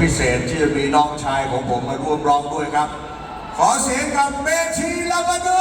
พิเศษที่จะมีน้องชายของผมมาร่วมร้องด้วยครับ ขอเสียงกับเมชีลาบานู